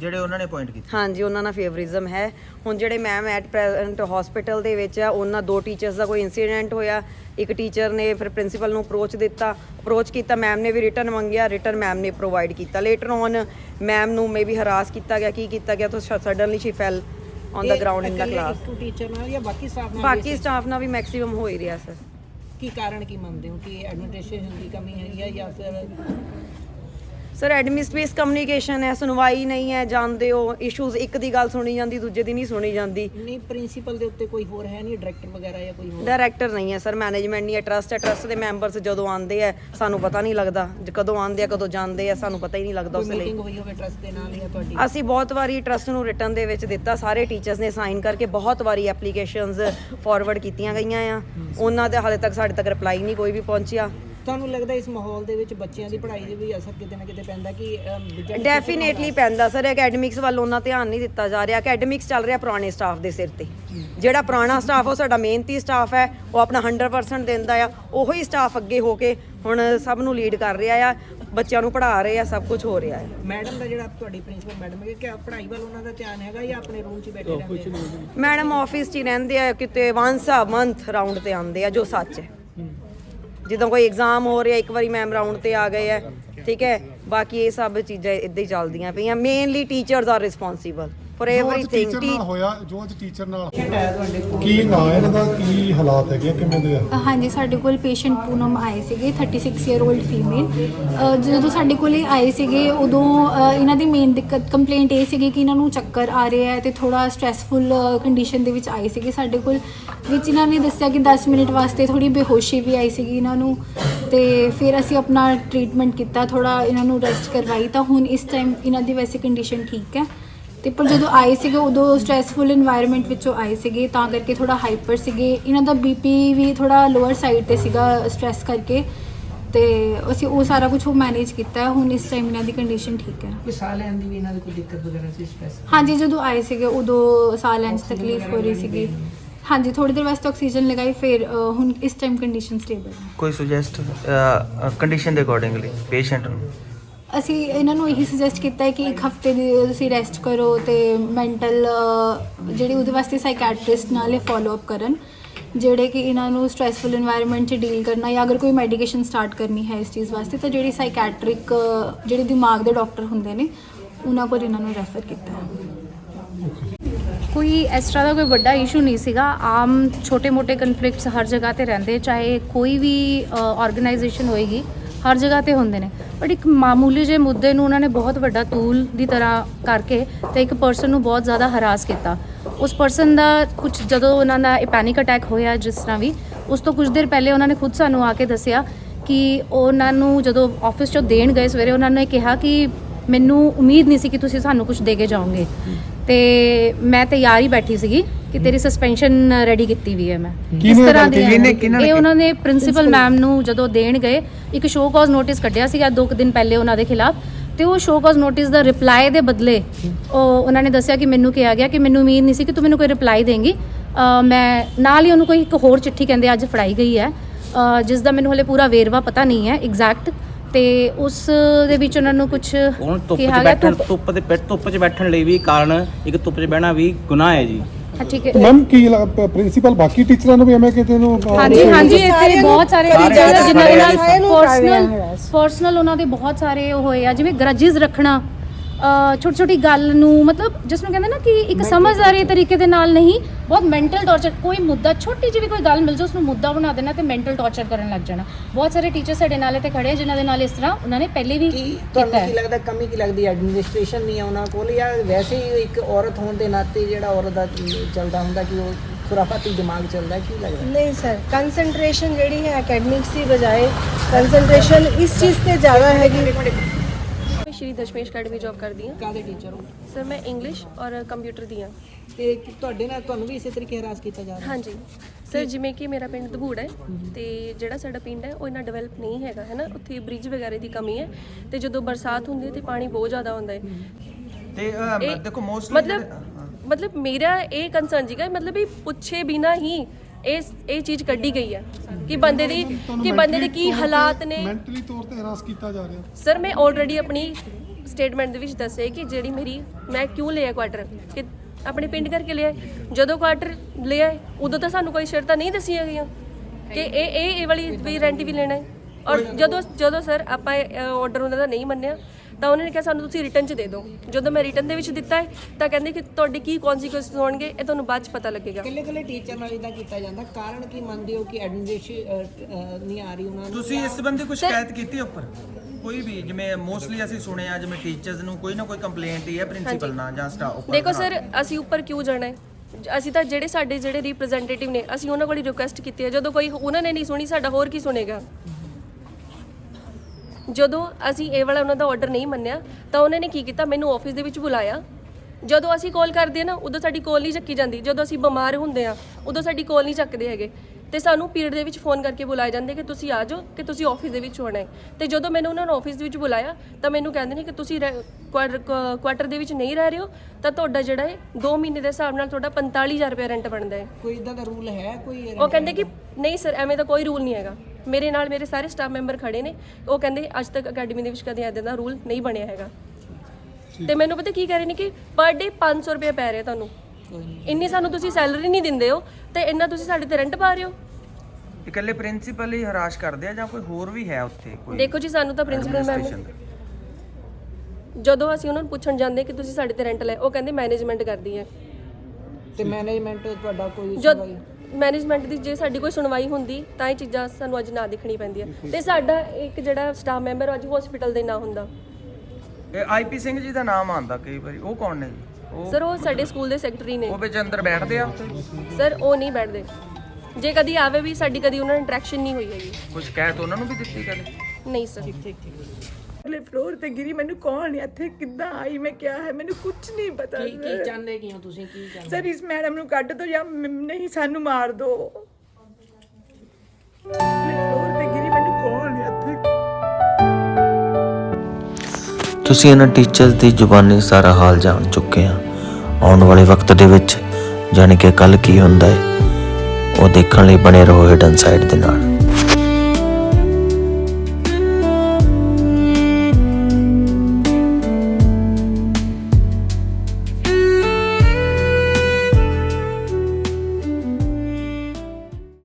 ਜਿਹੜੇ ਉਹਨਾਂ ਨੇ ਅਪਾਇੰਟ ਕੀਤੇ। ਹਾਂਜੀ ਉਹਨਾਂ ਨਾਲ ਫੇਵਰਿਜ਼ਮ ਹੈ। ਹੁਣ ਜਿਹੜੇ ਮੈਮ ਐਟ ਪ੍ਰੈਜ਼ੈਂਟ ਹਸਪੀਟਲ ਦੇ ਵਿੱਚ ਆ ਉਹਨਾਂ ਦੋ ਟੀਚਰਸ ਦਾ ਕੋਈ ਇਨਸੀਡੈਂਟ ਹੋਇਆ। ਇੱਕ ਟੀਚਰ ਨੇ ਫਿਰ ਪ੍ਰਿੰਸੀਪਲ ਨੂੰ ਅਪਰੋਚ ਦਿੱਤਾ। ਅਪਰੋਚ ਕੀਤਾ ਮੈਮ ਨੇ ਵੀ ਰਿਟਰਨ ਮੰਗਿਆ। ਰਿਟਰਨ ਮੈਮ ਨੇ ਪ੍ਰੋਵਾਈਡ ਕੀਤਾ। ਲੇਟਰ ਔਨ ਮੈਮ ਨੂੰ ਮੇਬੀ ਹਰਾਸ ਕੀਤਾ ਗਿਆ। ਕੀ ਕੀਤਾ ਗਿਆ? ਤਾਂ suddenly she fell on the ground in the class teacher ਨਾਲ ਜਾਂ ਬਾਕੀ ਸਟਾਫ ਨਾਲ ਬਾਕੀ ਸਟਾਫ ਨਾਲ ਵੀ ਮੈਕਸਿਮਮ ਹੋ ਹੀ ਰਿਹਾ ਸਰ ਕੀ ਕਾਰਨ ਕੀ ਮੰਨਦੇ ਹੋ? ਕਿ ਐਡਮਿਨਿਸਟ੍ਰੇਸ਼ਨ ਦੀ ਕਮੀ ਹੈਗੀ ਹੈ ਜਾਂ ਫਿਰ ਸਰ ਐਡਮਿਨਿਸਟ੍ਰੇਟਿਵ ਕਮਿਊਨੀਕੇਸ਼ਨ ਹੈ ਸੁਣਵਾਈ ਨਹੀਂ ਹੈ ਜਾਣਦੇ ਹੋ ਇਸ਼ੂਜ਼ ਇੱਕ ਦੀ ਗੱਲ ਸੁਣੀ ਜਾਂਦੀ ਦੂਜੇ ਦੀ ਨਹੀਂ ਸੁਣੀ ਜਾਂਦੀ। ਨਹੀਂ ਪ੍ਰਿੰਸੀਪਲ ਦੇ ਉੱਤੇ ਕੋਈ ਹੋਰ ਹੈ ਨਹੀਂ ਡਾਇਰੈਕਟਰ ਵਗੈਰਾ ਜਾਂ ਕੋਈ ਹੋਰ? ਡਾਇਰੈਕਟਰ ਨਹੀਂ ਹੈ ਸਰ ਮੈਨੇਜਮੈਂਟ ਨਹੀਂ ਹੈ ਟਰਸਟ ਹੈ ਟਰਸਟ ਦੇ ਮੈਂਬਰਸ ਜਦੋਂ ਆਉਂਦੇ ਆ ਸਾਨੂੰ ਪਤਾ ਨਹੀਂ ਲੱਗਦਾ। ਕਦੋਂ ਆਉਂਦੇ ਆ ਕਦੋਂ ਜਾਂਦੇ ਆ ਸਾਨੂੰ ਪਤਾ ਹੀ ਨਹੀਂ ਲੱਗਦਾ ਉਸ ਲਈ ਮੀਟਿੰਗ ਹੋਈ ਹੋਵੇ ਟਰਸਟ ਦੇ ਨਾਲ ਜਾਂ ਤੁਹਾਡੀ? ਅਸੀਂ ਬਹੁਤ ਵਾਰੀ ਟਰਸਟ ਨੂੰ ਰਿਟਰਨ ਦੇ ਵਿੱਚ ਦਿੱਤਾ ਸਾਰੇ ਟੀਚਰਸ ਨੇ ਸਾਈਨ ਕਰਕੇ ਬਹੁਤ ਵਾਰੀ ਐਪਲੀਕੇਸ਼ਨਸ ਫਾਰਵਰਡ ਕੀਤੀਆਂ ਗਈਆਂ ਆ। ਉਹਨਾਂ ਦੇ ਹਾਲੇ ਤੱਕ ਸਾਡੇ ਤੱਕ ਰਿਪਲਾਈ ਨਹੀਂ ਕੋਈ ਵੀ ਪਹੁੰਚਿਆ। ਤੁਹਾਨੂੰ ਲੱਗਦਾ ਇਸ ਮਾਹੌਲ ਦੇ ਵਿੱਚ ਬੱਚਿਆਂ ਦੀ ਪੜ੍ਹਾਈ ਦੇ ਵੀ ਅਸਰ ਕਿਤੇ ਨਾ ਕਿਤੇ ਪੈਂਦਾ ਕਿ ਅਮ, ਡੈਫੀਨੇਟਲੀ ਪੈਂਦਾ ਸਰ ਐਕੈਡਮਿਕਸ ਵੱਲ ਉਹਨਾਂ ਧਿਆਨ ਨਹੀਂ ਦਿੱਤਾ ਜਾ ਰਿਹਾ। ਐਕੈਡਮਿਕਸ ਚੱਲ ਰਿਹਾ ਪੁਰਾਣੇ ਸਟਾਫ ਦੇ ਸਿਰ ਤੇ। ਜਿਹੜਾ ਪੁਰਾਣਾ ਸਟਾਫ ਉਹ ਸਾਡਾ ਮਿਹਨਤੀ ਸਟਾਫ ਹੈ। ਉਹ ਆਪਣਾ 100% ਦਿੰਦਾ ਆ। ਉਹੀ ਸਟਾਫ ਅੱਗੇ ਹੋ ਕੇ ਹੁਣ ਸਭ ਨੂੰ ਲੀਡ ਕਰ ਰਿਹਾ ਆ। ਬੱਚਿਆਂ ਨੂੰ ਪੜ੍ਹਾ ਰਹੇ ਆ ਸਭ ਕੁਝ ਹੋ ਰਿਹਾ ਹੈ ਮੈਡਮ ਦਾ ਜਿਹੜਾ ਤੁਹਾਡੀ ਪ੍ਰਿੰਸੀਪਲ ਮੈਡਮ ਹੈ ਕਿ ਪੜ੍ਹਾਈ ਵੱਲ ਉਹਨਾਂ ਦਾ ਧਿਆਨ ਹੈਗਾ ਜਾਂ ਆਪਣੇ ਰੂਮ 'ਚ ਹੀ ਬੈਠੇ ਰਹਿੰਦੇ ਆ? ਮੈਡਮ ਆਫਿਸ 'ਚ ਹੀ ਰਹਿੰਦੇ ਆ। ਕਿਤੇ ਵਾਂਸ ਆ ਮੰਥ ਰਾਉਂਡ ਤੇ ਆਉਂਦੇ ਆ ਜੋ ਸੱਚ ਹੈ। ਜਦੋਂ ਕੋਈ ਐਗਜ਼ਾਮ ਹੋ ਰਿਹਾ, ਇੱਕ ਵਾਰੀ ਮੈਮ ਰਾਉਂਡ ਤੇ ਆ ਗਏ ਹੈ, ਠੀਕ ਹੈ? ਬਾਕੀ ਇਹ ਸਭ ਚੀਜ਼ਾਂ ਇਦਾਂ ਹੀ ਚੱਲਦੀਆਂ ਪਈਆਂ। Mainly teachers are responsible for everything teacher ਨਾਲ ਹੋਇਆ ਜੋ ਅੱਜ ਟੀਚਰ ਨਾਲ ਕੀ ਨਾਂ ਇਹਨਾਂ ਦਾ ਕੀ ਹਾਲਾਤ ਹੈਗੇ ਕਿਵੇਂ ਦੇ ਆ? ਹਾਂਜੀ ਸਾਡੇ ਕੋਲ ਪੇਸ਼ੈਂਟ ਪੂਨਮ ਆਏ ਸੀਗੇ 36 ਇਅਰ 올ਡ ਫੀਮੇਲ ਜਦੋਂ ਸਾਡੇ ਕੋਲ ਆਏ ਸੀਗੇ ਉਦੋਂ ਇਹਨਾਂ ਦੀ ਮੇਨ ਦਿੱਕਤ ਕੰਪਲੇਂਟ ਇਹ ਸੀਗੀ ਕਿ ਇਹਨਾਂ ਨੂੰ ਚੱਕਰ ਆ ਰਿਹਾ ਹੈ ਤੇ ਥੋੜਾ ਸਟ੍ਰੈਸਫੁਲ ਕੰਡੀਸ਼ਨ ਦੇ ਵਿੱਚ ਆਏ ਸੀਗੇ ਸਾਡੇ ਕੋਲ। ਵਿੱਚ ਇਹਨਾਂ ਨੇ ਦੱਸਿਆ ਕਿ 10 ਮਿੰਟ ਵਾਸਤੇ ਥੋੜੀ ਬੇਹੋਸ਼ੀ ਵੀ ਆਈ ਸੀਗੀ ਇਹਨਾਂ ਨੂੰ ਤੇ ਫਿਰ ਅਸੀਂ ਆਪਣਾ ਟ੍ਰੀਟਮੈਂਟ ਕੀਤਾ ਥੋੜਾ ਇਹਨਾਂ ਨੂੰ ਰੈਸਟ ਕਰਵਾਈ। ਤਾਂ ਹੁਣ ਇਸ ਟਾਈਮ ਇਹਨਾਂ ਦੀ ਵੈਸੇ ਕੰਡੀਸ਼ਨ ਠੀਕ ਹੈ। ਤੇ ਪਰ ਜਦੋਂ ਆਏ ਸੀਗੇ ਉਦੋਂ ਸਟ੍ਰੈਸਫੁਲ এনवायरमेंट ਵਿੱਚੋਂ ਆਏ ਸੀਗੇ ਤਾਂ ਕਰਕੇ ਥੋੜਾ ਹਾਈਪਰ ਸੀਗੇ। ਇਹਨਾਂ ਦਾ ਬੀਪੀ ਵੀ ਥੋੜਾ ਲੋਅਰ ਸਾਈਡ ਤੇ ਸੀਗਾ ਸਟ੍ਰੈਸ ਕਰਕੇ। ਤੇ ਅਸੀਂ ਉਹ ਸਾਰਾ ਕੁਝ ਉਹ ਮੈਨੇਜ ਕੀਤਾ। ਹੁਣ ਇਸ ਟਾਈਮ ਇਹਨਾਂ ਦੀ ਕੰਡੀਸ਼ਨ ਠੀਕ ਹੈ। ਕੋਈ ਸਾਹ ਲੈਣ ਦੀ ਵੀ ਇਹਨਾਂ ਦੀ ਕੋਈ ਦਿੱਕਤ ਵਗੈਰਾ ਸੀ ਸਟ੍ਰੈਸ ਹਾਂਜੀ ਜਦੋਂ ਆਏ ਸੀਗੇ ਉਦੋਂ ਸਾਹ ਲੈਣ 'ਚ ਤਕਲੀਫ ਹੋ ਰਹੀ ਸੀਗੀ। ਹਾਂਜੀ ਥੋੜੀ ਦੇਰ ਵਾਸਤੇ ਆਕਸੀਜਨ ਲਗਾਈ ਫਿਰ ਹੁਣ ਇਸ ਟਾਈਮ ਕੰਡੀਸ਼ਨ ਸਟੇਬਲ ਹੈ। ਕੋਈ ਸੁਜੈਸਟ ਕੰਡੀਸ਼ਨ ਦੇ ਅਕੋਰਡਿੰਗਲੀ ਪੇਸ਼ੈਂਟ ਨੂੰ? ਅਸੀਂ ਇਹਨਾਂ ਨੂੰ ਇਹੀ ਸੁਜੈਸਟ ਕੀਤਾ ਹੈ ਕਿ ਇੱਕ ਹਫ਼ਤੇ ਦੀ ਤੁਸੀਂ ਰੈਸਟ ਕਰੋ ਤੇ ਮੈਂਟਲ ਜਿਹੜੀ ਉਹਦੇ ਵਾਸਤੇ ਸਾਈਕੈਟ੍ਰਿਸਟ ਨਾਲ ਇਹ ਫਾਲੋ ਅਪ ਕਰਨ, ਜਿਹੜੇ ਕਿ ਇਹਨਾਂ ਨੂੰ ਸਟ੍ਰੈਸਫੁਲ এনवायरमेंट 'ਚ ਡੀਲ ਕਰਨਾ ਜਾਂ ਅਗਰ ਕੋਈ ਮੈਡੀਕੇਸ਼ਨ ਸਟਾਰਟ ਕਰਨੀ ਹੈ ਇਸ ਚੀਜ਼ ਵਾਸਤੇ, ਤਾਂ ਜਿਹੜੀ ਸਾਈਕੈਟ੍ਰਿਕ ਜਿਹੜੇ ਦਿਮਾਗ ਦੇ ਡਾਕਟਰ ਹੁੰਦੇ ਨੇ, ਉਹਨਾਂ ਕੋਲ ਇਹਨਾਂ ਨੂੰ ਰੈਫਰ ਕੀਤਾ ਕੋਈ ਇਸ ਤਰ੍ਹਾਂ ਦਾ ਕੋਈ ਵੱਡਾ ਇਸ਼ੂ ਨਹੀਂ ਸੀਗਾ। ਆਮ ਛੋਟੇ-ਮੋਟੇ ਕਨਫਲਿਕਟਸ ਹਰ ਜਗ੍ਹਾ ਤੇ ਰਹਿੰਦੇ, ਚਾਹੇ ਕੋਈ ਵੀ ਆਰਗੇਨਾਈਜੇਸ਼ਨ ਹੋਏਗੀ। ਹਰ ਜਗ੍ਹਾ ਤੇ ਹੁੰਦੇ ਨੇ। ਬਟ ਇੱਕ ਮਾਮੂਲੀ ਜਿਹੇ ਮੁੱਦੇ ਨੂੰ ਉਹਨਾਂ ਨੇ ਬਹੁਤ ਵੱਡਾ ਤੂਲ ਦੀ ਤਰ੍ਹਾਂ ਕਰਕੇ ਤੇ ਇੱਕ ਪਰਸਨ ਨੂੰ ਬਹੁਤ ਜ਼ਿਆਦਾ ਹਰਾਸ ਕੀਤਾ। ਉਸ ਪਰਸਨ ਦਾ ਕੁਝ ਜਦੋਂ ਉਹਨਾਂ ਦਾ ਪੈਨਿਕ ਅਟੈਕ ਹੋਇਆ ਜਿਸ ਤਰ੍ਹਾਂ ਵੀ, ਉਸ ਤੋਂ ਕੁਝ ਦੇਰ ਪਹਿਲੇ ਉਹਨਾਂ ਨੇ ਖੁਦ ਸਾਨੂੰ ਆ ਕੇ ਦੱਸਿਆ ਕਿ ਉਹਨਾਂ ਨੂੰ ਜਦੋਂ ਆਫਿਸ ਚੋਂ ਦੇਣ ਗਏ ਸਵੇਰੇ, ਉਹਨਾਂ ਨੇ ਕਿਹਾ ਕਿ ਮੈਨੂੰ ਉਮੀਦ ਨਹੀਂ ਸੀ ਕਿ ਤੁਸੀਂ ਸਾਨੂੰ ਕੁਝ ਦੇ ਕੇ ਜਾਓਗੇ। ਤੇ ਮੈਂ ਤਿਆਰ ਹੀ ਬੈਠੀ ਸੀਗੀ। ਕਿ ਤੇਰੀ ਸਸਪੈਂਸ਼ਨ ਰੈਡੀ ਕੀਤੀ ਵੀ ਹੈ ਮੈਂ। ਕਿਹਨੇ ਤਰ੍ਹਾਂ ਦੀ ਕਿਹਨੇ- ਕਿਹਨਾਂ ਨੇ ਇਹ ਉਹਨਾਂ ਨੇ ਪ੍ਰਿੰਸੀਪਲ ਮੈਮ ਨੂੰ ਜਦੋਂ ਦੇਣ ਗਏ ਇੱਕ ਸ਼ੋਅ ਕਾਜ਼ ਨੋਟਿਸ ਕੱਢਿਆ ਸੀਗਾ ਦੋ ਕੁ ਦਿਨ ਪਹਿਲੇ ਉਹਨਾਂ ਦੇ ਖਿਲਾਫ ਤੇ ਉਹ ਸ਼ੋਅ ਕਾਜ਼ ਨੋਟਿਸ ਦਾ ਰਿਪਲਾਈ ਦੇ ਬਦਲੇ ਉਹ ਉਹਨਾਂ ਨੇ ਦੱਸਿਆ ਕਿ ਮੈਨੂੰ ਕਿਹਾ ਗਿਆ ਕਿ ਮੈਨੂੰ ਉਮੀਦ ਨਹੀਂ ਸੀ ਕਿ ਤੂੰ ਮੈਨੂੰ ਕੋਈ ਰਿਪਲਾਈ ਦੇਂਗੀ। ਮੈਂ ਨਾਲ ਹੀ ਉਹਨੂੰ ਕੋਈ ਇੱਕ ਹੋਰ ਚਿੱਠੀ ਕਹਿੰਦੇ ਅੱਜ ਫੜਾਈ ਗਈ ਹੈ। ਜਿਸ ਦਾ ਮੈਨੂੰ ਹਲੇ ਪੂਰਾ ਵੇਰਵਾ ਪਤਾ ਨਹੀਂ ਹੈ ਐਗਜ਼ੈਕਟ ਤੇ ਉਸ ਦੇ ਵਿੱਚ ਉਹਨਾਂ ਨੂੰ ਕੁਝ ਹੁਣ ਧੁੱਪ 'ਚ ਕਿਹਾ ਗਿਆ। ਬੈਠਣ ਧੁੱਪ- ਦੇ ਧੁੱਪ 'ਚ ਬੈਠਣ ਲਈ ਵੀ ਕਾਰਨ ਇੱਕ ਧੁੱਪ 'ਚ ਬਹਿਣਾ ਵੀ ਗੁਨਾਹ ਹੈ ਜੀ। ਹਾਂ, ਠੀਕ ਹੈ। ਮੈਮ ਕੀ ਪ੍ਰਿੰਸੀਪਲ ਬਾਕੀ ਟੀਚਰਾਂ ਨੂੰ ਵੀ ਐਵੇਂ ਕਿਤੇ ਨੂੰ ਹਾਂਜੀ ਹਾਂਜੀ ਇੱਥੇ ਬਹੁਤ ਸਾਰੇ ਟੀਚਰ ਜਿਨ੍ਹਾਂ ਦੇ ਨਾਲ ਪਰਸਨਲ ਪਰਸਨਲ ਉਹਨਾਂ ਦੇ ਬਹੁਤ ਸਾਰੇ ਉਹ ਹੋਏ ਆ ਜਿਵੇਂ ਗਰਜਿਸ ਰੱਖਣਾ। ਛੋਟੀ ਛੋਟੀ ਗੱਲ ਨੂੰ ਮਤਲਬ ਜਿਸ ਨੂੰ ਕਹਿੰਦੇ ਨਾ ਕਿ ਇੱਕ ਸਮਝਦਾਰੀ ਤਰੀਕੇ ਦੇ ਨਾਲ ਨਹੀਂ ਬਹੁਤ ਮੈਂਟਲ ਟੌਰਚਰ ਕੋਈ ਮੁੱਦਾ ਛੋਟੀ ਜਿਹੀ ਵੀ ਕੋਈ ਗੱਲ ਮਿਲ ਜਾ ਉਸ ਨੂੰ ਮੁੱਦਾ ਬਣਾ ਦੇਣਾ ਤੇ ਮੈਂਟਲ ਟੌਰਚਰ ਕਰਨ ਲੱਗ ਜਾਣਾ। ਬਹੁਤ ਸਾਰੇ ਟੀਚਰ ਸਾਡੇ ਨਾਲ ਇੱਥੇ ਖੜੇ ਜਿਨ੍ਹਾਂ ਦੇ ਨਾਲ ਇਸ ਤਰ੍ਹਾਂ ਉਹਨਾਂ ਨੇ ਪਹਿਲੇ ਵੀ ਤੁਹਾਨੂੰ ਕੀ ਲੱਗਦਾ ਕਮੀ ਕੀ ਲੱਗਦੀ ਐਡਮਿਨਿਸਟ੍ਰੇਸ਼ਨ ਨਹੀਂ ਆ ਉਹਨਾਂ ਕੋਲ ਜਾਂ ਵੈਸੇ ਹੀ ਇੱਕ ਔਰਤ ਹੋਣ ਦੇ ਨਾਤੇ ਜਿਹੜਾ ਔਰਤ ਦਾ ਚੱਲਦਾ ਹੁੰਦਾ ਕਿ ਉਹ ਖੁਰਾਫਾਤੀ ਦਿਮਾਗ ਚੱਲਦਾ ਕੀ ਲੱਗਦਾ? ਨਹੀਂ ਸਰ ਕੰਸੰਟ੍ਰੇਸ਼ਨ ਜਿਹੜੀ ਹੈ ਐਕੈਡਮਿਕਸ ਦੀ ਬਜਾਏ ਕੰਸੰਟ੍ਰੇਸ਼ਨ ਇਸ ਚੀਜ਼ ਤੇ ਜ਼ਿਆਦਾ ਹੈਗੀ। ਸ਼੍ਰੀ ਦਸ਼ਮੇਸ਼ ਅਕੈਡਮੀ ਜੌਬ ਕਰਦੀ ਹਾਂ। ਕਾਹਦੇ ਟੀਚਰ ਹੋ? ਸਰ ਮੈਂ ਇੰਗਲਿਸ਼ ਔਰ ਕੰਪਿਊਟਰ ਦੀ ਹਾਂ। ਤੇ ਕੀ ਤੁਹਾਡੇ ਨਾਲ ਤੁਹਾਨੂੰ ਵੀ ਇਸੇ ਤਰੀਕੇ ਹਰਾਸ ਕੀਤਾ ਜਾ ਰਿਹਾ ਹਾਂਜੀ। ਸਰ ਜਿਵੇਂ ਕਿ ਮੇਰਾ ਪਿੰਡ ਦਬੂੜ ਹੈ ਤੇ ਜਿਹੜਾ ਸਾਡਾ ਪਿੰਡ ਹੈ ਉਹ ਇੰਨਾ ਡਿਵੈਲਪ ਨਹੀਂ ਹੈਗਾ ਹੈ ਨਾ? ਉੱਥੇ ਬ੍ਰਿਜ ਵਗੈਰੇ ਦੀ ਕਮੀ ਹੈ ਤੇ ਜਦੋਂ ਬਰਸਾਤ ਹੁੰਦੀ ਹੈ ਤੇ ਪਾਣੀ ਬਹੁਤ ਜ਼ਿਆਦਾ ਆਉਂਦਾ ਹੈ। ਤੇ ਅਹ, ਇਹ- ਦੇਖੋ ਮੋਸਟਲੀ ਮਤਲਬ ਮਤਲਬ ਮੇਰਾ ਇਹ ਕੰਸਰਨ ਸੀਗਾ ਮਤਲਬ ਇਹ ਪੁੱਛੇ ਬਿਨਾ ਹੀ ਇਹ ਇਹ ਚੀਜ਼ ਕੱਢੀ ਗਈ ਹੈ ਕਿ ਬੰਦੇ ਦੀ ਕਿ ਬੰਦੇ ਦੇ ਕੀ ਹਾਲਾਤ ਨੇ। ਮੈਂਟਲੀ ਤੌਰ ਤੇ ਹਰਾਸ ਕੀਤਾ ਜਾ ਰਿਹਾ। ਸਰ ਮੈਂ ਆਲਰੇਡੀ ਆਪਣੀ ਸਟੇਟਮੈਂਟ ਦੇ ਵਿੱਚ ਦੱਸਿਆ ਕਿ ਜਿਹੜੀ ਮੇਰੀ ਮੈਂ ਕਿਉਂ ਲਿਆ ਕੁਆਟਰ ਕਿ ਆਪਣੇ ਪਿੰਡ ਕਰਕੇ ਲਿਆ। ਜਦੋਂ ਕੁਆਟਰ ਲਿਆ ਉਦੋਂ ਤਾਂ ਸਾਨੂੰ ਕੋਈ ਸ਼ਰਤਾਂ ਨਹੀਂ ਦੱਸੀਆਂ ਗਈਆਂ ਕਿ ਇਹ ਇਹ ਇਹ ਵਾਲੀ ਵੀ ਰੈਂਟ ਵੀ ਲੈਣਾ ਹੈ। ਔਰ ਜਦੋਂ ਜਦੋਂ ਸਰ ਆਪਾਂ ਆਰਡਰ ਉਹਨਾਂ ਦਾ ਨਹੀਂ ਮੰਨਿਆ ਤਾਂ ਉਹਨਾਂ ਨੇ ਕਿਹਾ ਸਾਨੂੰ ਤੁਸੀਂ ਰਿਟਰਨ 'ਚ ਦੇ ਦਿਓ। ਜਦੋਂ ਮੈਂ ਰਿਟਰਨ ਦੇ ਵਿੱਚ ਦਿੱਤਾ ਹੈ ਤਾਂ ਕਹਿੰਦੇ ਕਿ ਤੁਹਾਡੇ ਕੀ ਕੌਨਸੀਕੁਐਂਸ ਹੋਣਗੇ ਇਹ ਤੁਹਾਨੂੰ ਬਾਅਦ 'ਚ ਪਤਾ ਲੱਗੇਗਾ। ਕਿੱਲੇ ਕਿੱਲੇ ਟੀਚਰ ਨਾਲ ਇਦਾਂ ਕੀਤਾ ਜਾਂਦਾ। ਕਾਰਨ ਕੀ ਮੰਨਦੇ ਹੋ ਕਿ ਐਡਮਿਨਿਸਟ੍ਰੇਸ਼ਨ ਨਹੀਂ ਆ ਰਹੀ ਉਹਨਾਂ ਨੂੰ? ਤੁਸੀਂ ਇਸ ਸੰਬੰਧੀ ਕੋਈ ਸ਼ਿਕਾਇਤ ਕੀਤੀ ਉੱਪਰ? ਕੋਈ ਵੀ ਜਿਵੇਂ ਮੋਸਟਲੀ ਅਸੀਂ ਸੁਣਿਆ ਜਿਵੇਂ ਟੀਚਰਸ ਨੂੰ ਕੋਈ ਨਾ ਕੋਈ ਕੰਪਲੇਂਟ ਹੀ ਹੈ ਪ੍ਰਿੰਸੀਪਲ ਨਾਲ ਜਾਂ ਸਟਾਫ ਦੇਖੋ ਸਰ ਅਸੀਂ ਉੱਪਰ ਕਿਉਂ ਜਾਣਾ ਹੈ? ਅਸੀਂ ਤਾਂ ਜਿਹੜੇ ਸਾਡੇ ਜਿਹੜੇ ਰਿਪਰੈਜ਼ੈਂਟੇਟਿਵ ਨੇ ਅਸੀਂ ਉਹਨਾਂ ਕੋਲ ਹੀ ਰਿਕੁਐਸਟ ਕੀਤੀ ਹੈ। ਜਦੋਂ ਕੋਈ ਉਹਨਾਂ ਨੇ ਨਹੀਂ ਸੁਣੀ ਸਾਡਾ ਹੋਰ ਕੀ ਸੁਣੇਗਾ? ਜਦੋਂ ਅਸੀਂ ਇਹ ਵਾਲਾ ਉਹਨਾਂ ਦਾ ਆਰਡਰ ਨਹੀਂ ਮੰਨਿਆ, ਤਾਂ ਉਹਨਾਂ ਨੇ ਕੀ ਕੀਤਾ? ਮੈਨੂੰ ਆਫਿਸ ਦੇ ਵਿੱਚ ਬੁਲਾਇਆ। ਜਦੋਂ ਅਸੀਂ ਕਾਲ ਕਰਦੇ ਆ ਨਾ, ਉਦੋਂ ਸਾਡੀ ਕਾਲ ਨਹੀਂ ਚੱਕੀ ਜਾਂਦੀ। ਜਦੋਂ ਅਸੀਂ ਬਿਮਾਰ ਹੁੰਦੇ ਆ, ਉਦੋਂ ਸਾਡੀ ਕਾਲ ਨਹੀਂ ਚੱਕਦੇ ਹੈਗੇ। ਤੇ ਸਾਨੂੰ ਪੀਰੀਅਡ ਦੇ ਵਿੱਚ ਫੋਨ ਕਰਕੇ ਬੁਲਾਏ ਜਾਂਦੇ ਕਿ ਤੁਸੀਂ ਆ ਜਾਓ ਕਿ ਤੁਸੀਂ ਆਫਿਸ ਦੇ ਵਿੱਚ ਹੋਣਾ ਹੈ। ਤੇ ਜਦੋਂ ਮੈਨੂੰ ਉਹਨਾਂ ਨੂੰ ਆਫਿਸ ਦੇ ਵਿੱਚ ਬੁਲਾਇਆ ਤਾਂ ਮੈਨੂੰ ਕਹਿੰਦੇ ਨੇ ਕਿ ਤੁਸੀਂ ਕੁਆਟਰ ਦੇ ਵਿੱਚ ਨਹੀਂ ਰਹਿ ਰਹੇ ਹੋ ਤਾਂ ਤੁਹਾਡਾ ਜਿਹੜਾ ਹੈ 2 ਮਹੀਨੇ ਦੇ ਹਿਸਾਬ ਨਾਲ ਤੁਹਾਡਾ 45000 ਰੁਪਏ ਰੈਂਟ ਬਣਦਾ ਹੈ। ਕੋਈ ਇਦਾਂ ਦਾ ਰੂਲ ਹੈ ਕੋਈ ਉਹ ਕਹਿੰਦੇ ਕਿ ਨਹੀਂ ਸਰ ਐਵੇਂ ਦਾ ਕੋਈ ਰੂਲ ਨਹੀਂ ਹੈਗਾ। ਮੇਰੇ ਨਾਲ ਮੇਰੇ ਸਾਰੇ ਸਟਾਫ ਮੈਂਬਰ ਖੜੇ ਨੇ ਉਹ ਕਹਿੰਦੇ ਅੱਜ ਤੱਕ ਅਕੈਡਮੀ ਦੇ ਵਿੱਚ ਕਦੇ ਐਦਾਂ ਦਾ ਰੂਲ ਨਹੀਂ ਬਣਿਆ ਹੈਗਾ। ਤੇ ਮੈਨੂੰ ਪਤਾ ਕੀ ਕਹਿ ਰਹੇ ਨੇ ਕਿ ਪਰ ਡੇ 500 ਰੁਪਏ ਪੈ ਰਿਹਾ ਤੁਹਾਨੂੰ। ਇੰਨੀ ਸਾਨੂੰ ਤੁਸੀਂ ਸੈਲਰੀ ਨਹੀਂ ਦਿੰਦੇ ਹੋ ਤੇ ਇੰਨਾ ਤੁਸੀਂ ਸਾਡੇ ਤੇ ਰੈਂਟ ਪਾ ਰਹੇ ਹੋ? ਇਕੱਲੇ ਪ੍ਰਿੰਸੀਪਲ ਹੀ ਹਰਾਸ਼ ਕਰਦੇ ਆ ਜਾਂ ਕੋਈ ਹੋਰ ਵੀ ਹੈ ਉੱਥੇ ਕੋਈ? ਦੇਖੋ ਜੀ ਸਾਨੂੰ ਤਾਂ ਪ੍ਰਿੰਸੀਪਲ ਮੈਮ ਜਦੋਂ ਅਸੀਂ ਉਹਨਾਂ ਨੂੰ ਪੁੱਛਣ ਜਾਂਦੇ ਕਿ ਤੁਸੀਂ ਸਾਡੇ ਤੇ ਰੈਂਟ ਲੈ ਉਹ ਕਹਿੰਦੇ ਮੈਨੇਜਮੈਂਟ ਕਰਦੀ ਹੈ ਤੇ ਮੈਨੇਜਮੈਂਟ ਤੁਹਾਡਾ ਕੋਈ ਜਦ ਮੈਨੇਜਮੈਂਟ ਦੀ ਜੇ ਸਾਡੀ ਕੋਈ ਸੁਣਵਾਈ ਹੁੰਦੀ ਤਾਂ ਇਹ ਚੀਜ਼ਾਂ ਸਾਨੂੰ ਅੱਜ ਨਾ ਦੇਖਣੀ ਪੈਂਦੀਆਂ। ਤੇ ਸਾਡਾ ਇੱਕ ਜਿਹੜਾ ਸਟਾਫ ਮੈਂਬਰ ਅੱਜ ਹਸਪੀਟਲ ਦੇ ਨਾ ਹੁੰਦਾ। ਇਹ ਆਈਪੀ ਸਿੰਘ ਜੀ ਦਾ ਨਾਮ ਆਉਂਦਾ ਕਈ ਵਾਰੀ ਉਹ ਕੌਣ ਨੇ ਜੀ? ਸਰ ਉਹ ਸਾਡੇ ਸਕੂਲ ਦੇ ਸੈਕਟਰੀ ਨੇ। ਉਹ ਵਿੱਚ ਅੰਦਰ ਬੈਠਦੇ ਆ? ਸਰ ਉਹ ਨਹੀਂ ਬੈਠਦੇ। ਜੇ ਕਦੀ ਆਵੇ ਵੀ ਸਾਡੀ ਕਦੀ ਉਹਨਾਂ ਨਾਲ ਇੰਟਰੈਕਸ਼ਨ ਨਹੀਂ ਹੋਈ ਹੈਗੀ। ਕੋਈ ਸ਼ਿਕਾਇਤ ਉਹਨਾਂ ਨੂੰ ਵੀ ਦਿੱਤੀ ਕਦੇ? ਨਹੀਂ ਸਰ ਅਗਲੇ ਫਲੋਰ ਤੇ ਗਿਰੀ ਮੈਨੂੰ ਕੌਣ ਇੱਥੇ ਕਿੱਦਾਂ ਆਈ ਮੈਂ ਕਿਹਾ ਹੈ? ਮੈਨੂੰ ਕੁਝ ਨਹੀਂ ਪਤਾ ਕੀ ਕੀ ਚਾਹੁੰਦੇ ਕੀ ਹੋ ਤੁਸੀਂ? ਕੀ ਚਾਹੁੰਦੇ? ਸਰ ਇਸ ਮੈਡਮ ਨੂੰ ਕੱਢ ਦੋ ਜਾਂ ਨਹੀਂ ਸਾਨੂੰ ਮਾਰ ਦੋ। ਤੁਸੀਂ ਇਹਨਾਂ ਟੀਚਰਸ ਦੀ ਜ਼ੁਬਾਨੀ ਸਾਰਾ ਹਾਲ ਜਾਣ ਚੁੱਕੇ ਆ। ਆਉਣ ਵਾਲੇ ਵਕਤ ਦੇ ਵਿੱਚ ਜਾਣੀ ਕਿ ਕੱਲ ਕੀ ਹੁੰਦਾ ਹੈ ਉਹ ਦੇਖਣ ਲਈ ਬਣੇ ਰਹੋ ਹਿਡਨ ਸਾਈਡ ਦੇ ਨਾਲ।